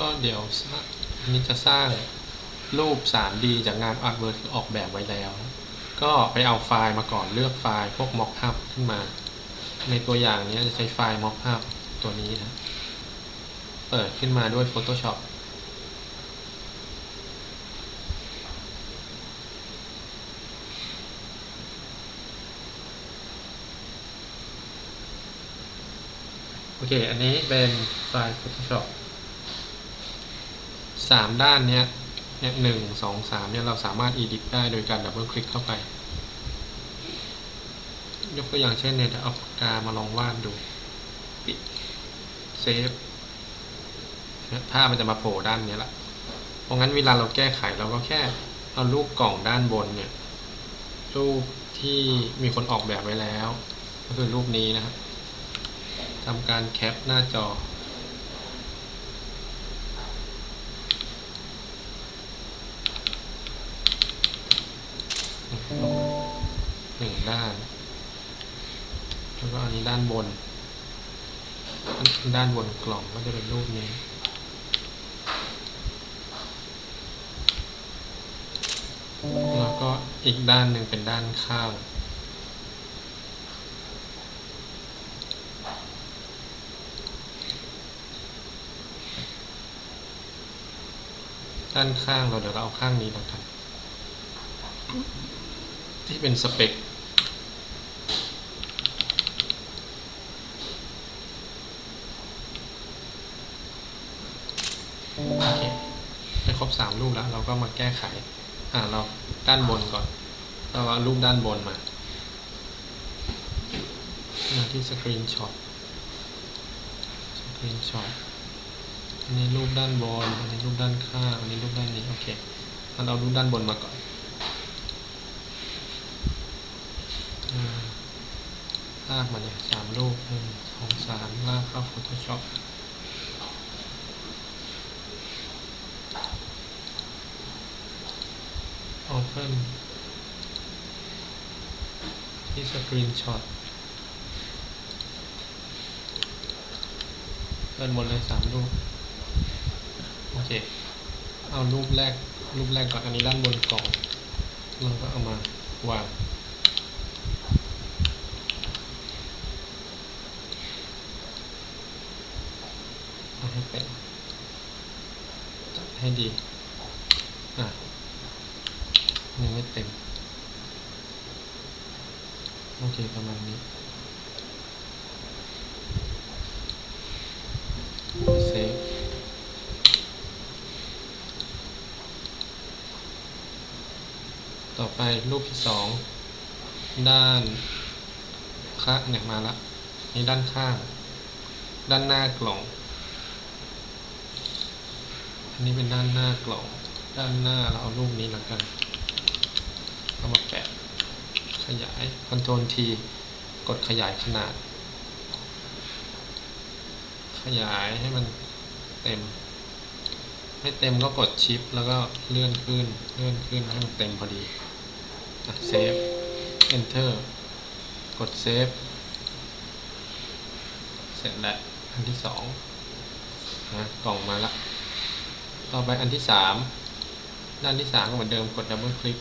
ก็เดี๋ยวอันนี้จะสร้างรูป 3D จากงานอาร์ตเวิร์ที่ออกแบบไว้แล้ว ก็ไปเอาไฟล์มาก่อนเลือกไฟล์พวก mockup ขึ้นมา ในตัวอย่างนี้จะใช้ไฟล์ mockup ตัวนี้นะ เปิดขึ้นมาด้วย Photoshop โอเค อันนี้เป็นไฟล์ Photoshop สามด้านเนี้ยเนี่ยหนึ่งสองสามเนี่ยเราสามารถ edit ได้โดยการดับเบิลคลิกเข้าไป ยกตัวอย่างเช่นเนี่ยเดี๋ยวเอาปากกามาลองวาดดูปิดเซฟเนี่ยภาพมันจะมาโผล่ด้านนี้ละเพราะงั้นเวลาเราแก้ไขเราก็แค่เอารูปกล่องด้านบนเนี่ยรูปที่มีคนออกแบบไว้แล้ว ก็คือรูปนี้นะครับทำการแคปหน้าจอ ด้าน แล้วก็อันนี้ด้านบน ด้านบนกล่องก็จะเป็นรูปนี้แล้วก็อีกด้านหนึ่งเป็นด้านข้างด้านข้างเราเดี๋ยวเราเอาข้างนี้แล้วกัน ที่เป็นสเปค ครบสามรูปแล้ว เราก็มาแก้ไข อ่าเราด้านบนก่อน เราเอารูปด้านบนมามาที่สกรีนช็อตสกรีนช็อตอันนี้รูปด้านบน อันนี้รูปด้านข้างอันนี้รูปด้านนี้ โอเคงั้นเรารูปด้านบนมาก่อนอ่าลากมาเนี่ยสามรูปหนึ่งสองสามลากเข้า Photoshop โอเพนที่สกรีนช็อตเดินหมดเลยสามรูป โอเค เอารูปแรก รูปแรกก่อน อันนี้ด้านบนกล่อง เราก็เอามาวางให้เป็นจัดให้ดี อะ ยังไม่เต็ม โอเค ประมาณนี้เซฟต่อไปรูปที่สองด้านข้างเนี่ยมาละนี่ด้านข้าง ด้านหน้ากล่อง อันนี้เป็นด้านหน้ากล่อง ด้านหน้าเราเอารูปนี้แล้วกัน มาแปะ ขยาย Ctrl T กดขยายขนาด ขยายให้มันเต็ม ไม่เต็มก็กดชิป แล้วก็เลื่อนขึ้น เลื่อนขึ้นให้มันเต็มพอดีเซฟ enter กดเซฟ เสร็จแล้ว อันที่สองนะกล่องมาละ ต่อไปอันที่สามด้านที่สามก็เหมือนเดิมกดดับเบิลคลิก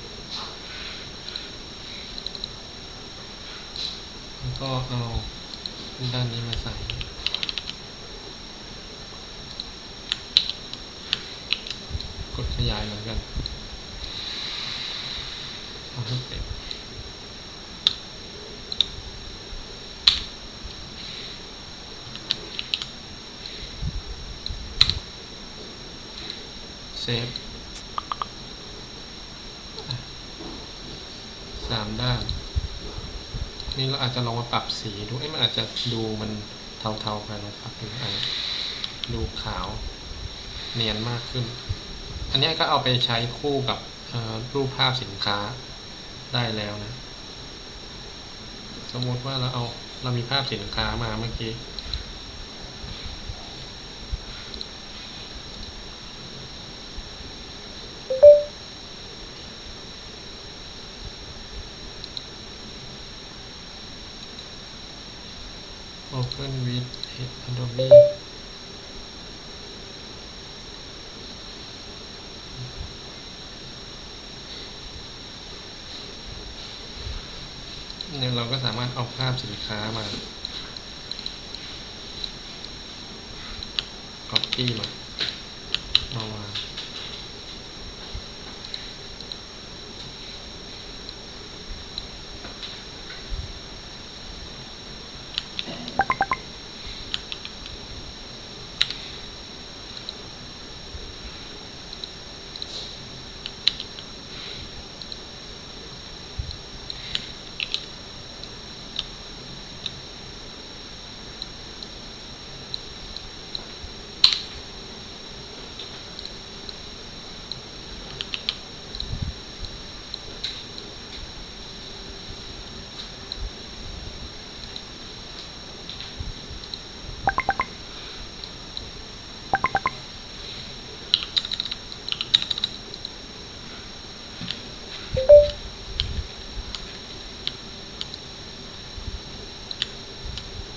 แล้ว ก็เอาด้านนี้มาใส่กดขยายเหมือนกันเอาให้เต็มเซฟอ่สามด้าน นี่เราอาจจะลองมาปรับสีดูเอ้ยมันอาจจะดูมันเทาๆไปนะครับเป็นอันดูขาวเนียนมากขึ้น อันนี้ก็เอาไปใช้คู่กับรูปภาพสินค้าได้แล้วนะ สมมติว่าเราเอาเรามีภาพสินค้ามาเมื่อกี้ Google with Adobe เนี่ยเราก็สามารถเอาภาพสินค้ามา copy มามามา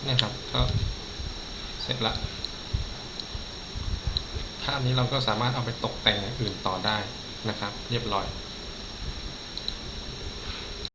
นี่ครับก็เสร็จละภาพนี้เราก็สามารถเอาไปตกแต่งอย่างอื่นต่อได้นะครับ เรียบร้อย